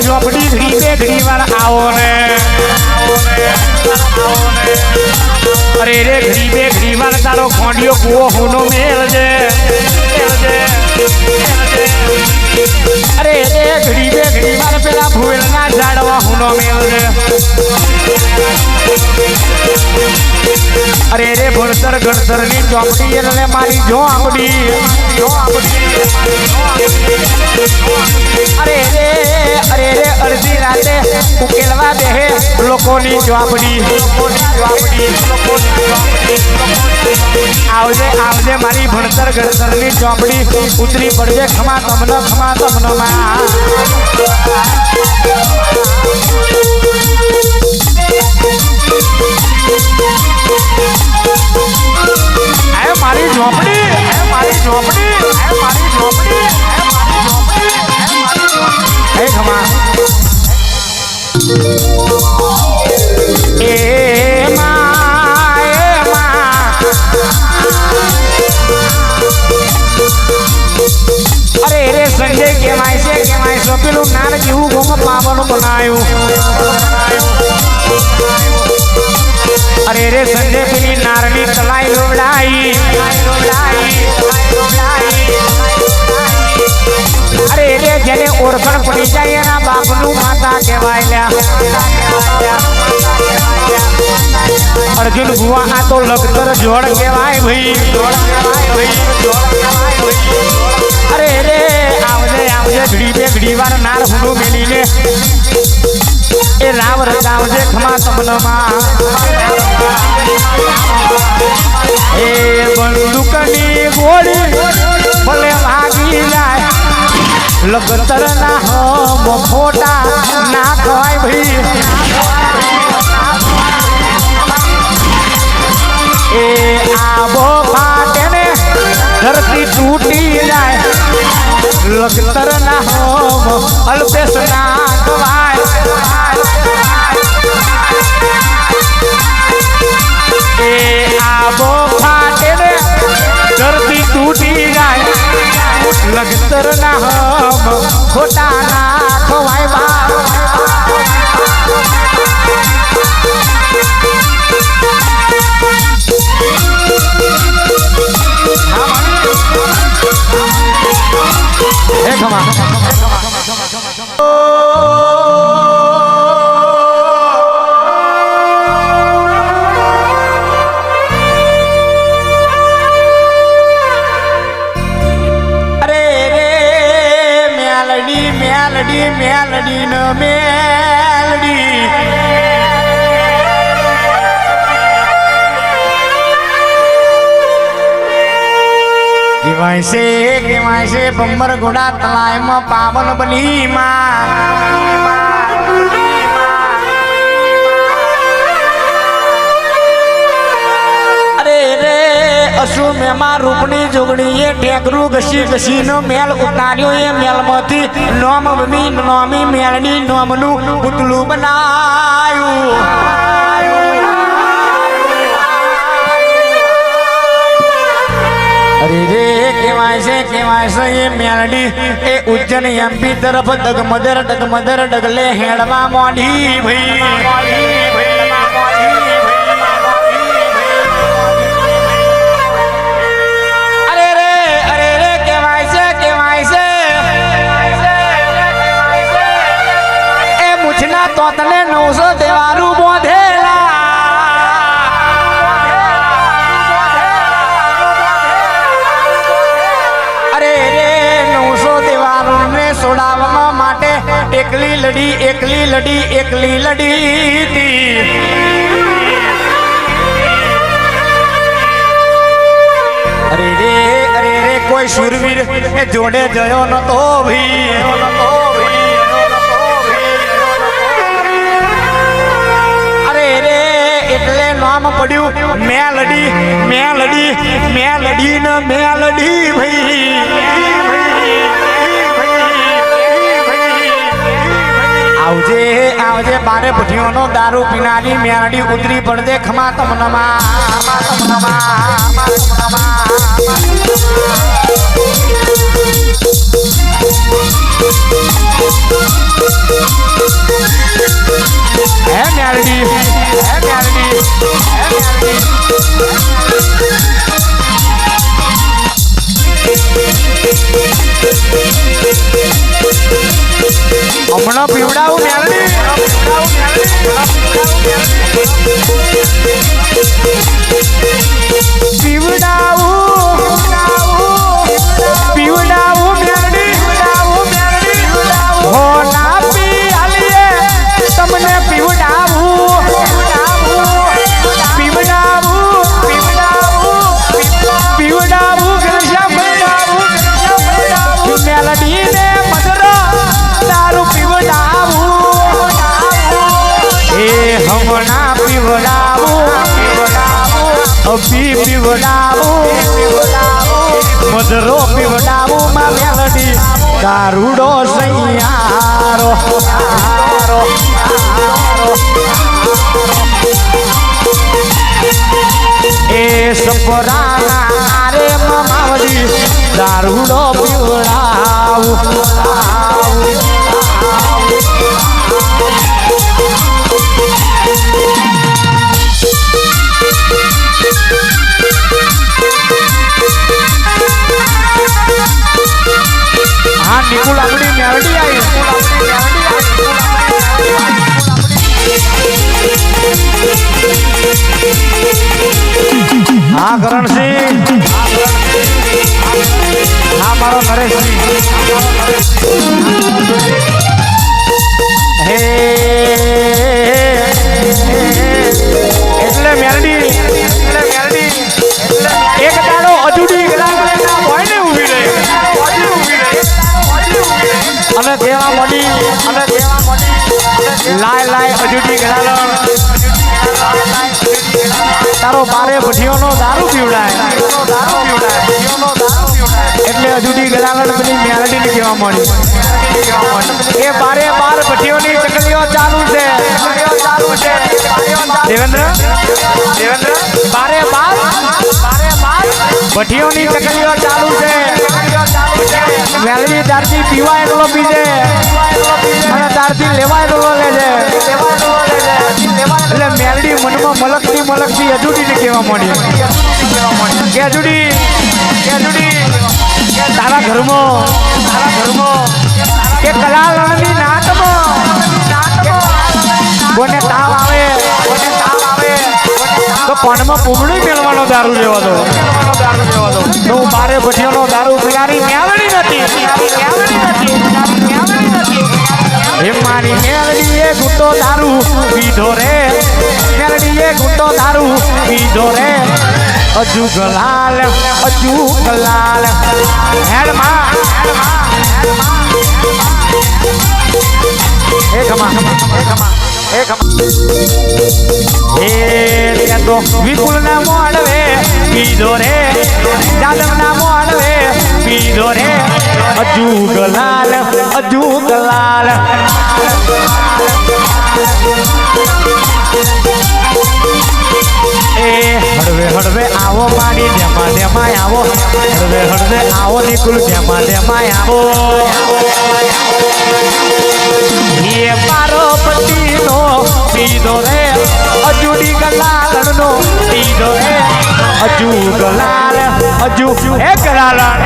ઝોપડી ઘડી બે ઘડી વાર આવો ને અરે રે ઘડી બે ઘડી વાર તારો ખોંડિયો કુવો હોનો મેલ છે અરે રે ઘડી બે ઘડી વાર પેલા ભૂવેલના ઝાડવા હોનો મેલ છે અરે રે ભણતર ગણતરની ચોપડી એટલે મારી જો આંબડી જો આંબડી અરે રે અરે રે અડધી રાતે ઉકેલવા બેહે લોકોની ચોપડી આવજે આવજે મારી ભણતર ગણતરની ચોપડી ઉતરી પડજે ખમા તમનો ખમા તમનો માં એ મારી ઝોપડી એ મારી ઝોપડી એ મારી ઝોપડી એ મારી ઝોપડી એ મારી ઝોપડી. એ ખમા પેલું નાર જેવું ગોમ પાવાનું બનાયું અરે રે સંજય પેલી નારની તલાઈ લોવડાઈ. અરે રે જેને ઓળખણ પડી જાય એના બાપનું માતા કહેવાય અર્જુન ભુવા, આ તો લગતર જોડ કહેવાય ભાઈ. અરે રે, આવજે આવજે ઘડી બે ઘડી વાર નાર હુંડું મેલીને. એ રામ રચાવજે ખમા તમનમાં એ બંદુકની ગોળી ભલે ભાગી જાય. લગતર ના હો ખોટા ના ખવાય ભાઈ. એ આબો ફાટે ને ધરતી તૂટી જાય. લગતર ના હમ અલ્પેશ ના ખવાય. ધરતી તૂટી જાય લગતર ના હમ ખોટા ના ખવાય બા હે ખમા કહેવાય છે કહેવાય છે બંબર ઘોડા તલાયમાં પાવન બની અરે રે અસુ મેમાં રૂપની જોગણીએ ટેકરું ઘસી ઘસીનો મેલ ઉતાર્યો એ મેલમાંથી નોમ ભમી નોમી મેળની નોમનું પુતલું બનાયું. કેવાય છે એ મેલડી એ ઉજ્જૈન એમપી તરફ ડગમદર ડગમદર ડગલે હેડવા મોડી અરે રે લડી એકલી લડી એકલી લડી અરે રે અરે રે કોઈ શૂરવીર એ જોડે જયો નતો અરે રે એટલે નામ પડ્યું મેલડી મેં લડી ને લડી ભાઈ આવજે આવજે, બારે બુઢીઓનો દારૂ પીનારી મ્યાડી ઉતરી પડદે ખમા તમનમા ખમા તમનમા હે મ્યાડી હે મ્યાડી હે મ્યાડી હમણાં પીવડાવું મેલડી પીવડાવું અભી પીવડાવું મધરો પીવડાવું માં મેલડી દારૂડો સૈયારો એ સપરાના હા નિકુલ આપણી મેલડી આવી. હા કરણસિંહ. હા મારો નરેશસિંહ. હે. એટલે મેલડી. બારે દારૂ પીવડાય. એટલે અજુડી ગલાલણ પેલી મેલડીને કહેવા મળી એ બારે બાર ભઠીઓની ચકલીઓ ચાલુ છે. દેવેન્દ્ર? દેવેન્દ્ર? બારે બાર ભઠીઓની ચકલીઓ ચાલુ છે. મેલડી તારથી પીવાય એટલો પીજે. અને તારથી લેવાય એટલો લે છે. એટલે મેલડી મનમાં મલકતી મલકતી અજુડીને કહેવા મળી કે અજુડી કે અજુડી તારા ઘરમાં તારા ઘરમાં, કે કલાલણની નાતમાં પાનમાં પૂમડી મેળવાનો દારૂ લેવા દો. તો હું બારે ભઠીઓનો દારૂ પીવાની મેળવી નથી. હે મારી મેળડીએ ગુટો દારૂ પીધો રે. મેળડીએ ગુટો દારૂ પીધો રે. અજુ ગલાલ અજુ ગલાલ. હેડમાં ખમા એ ખમા એ ખમા ત્યાં તો વિપુલ ના મોડવે પીધો રે. જાદવ ના મોડવે પીધો રે. અજુ ગલાલ અજુ ગલાલ એ હળવે હળવે, આવો મારી જેમાં જેમાં આવો. હળવે હળવે, આવો, નિકુલ જેમાં જેમાં આવો. એ મારો પતિનો સીધો રે અજુડી ગલાલનો સીધો રે અજુ ગલાલ, અજુ, હે ગલાલણ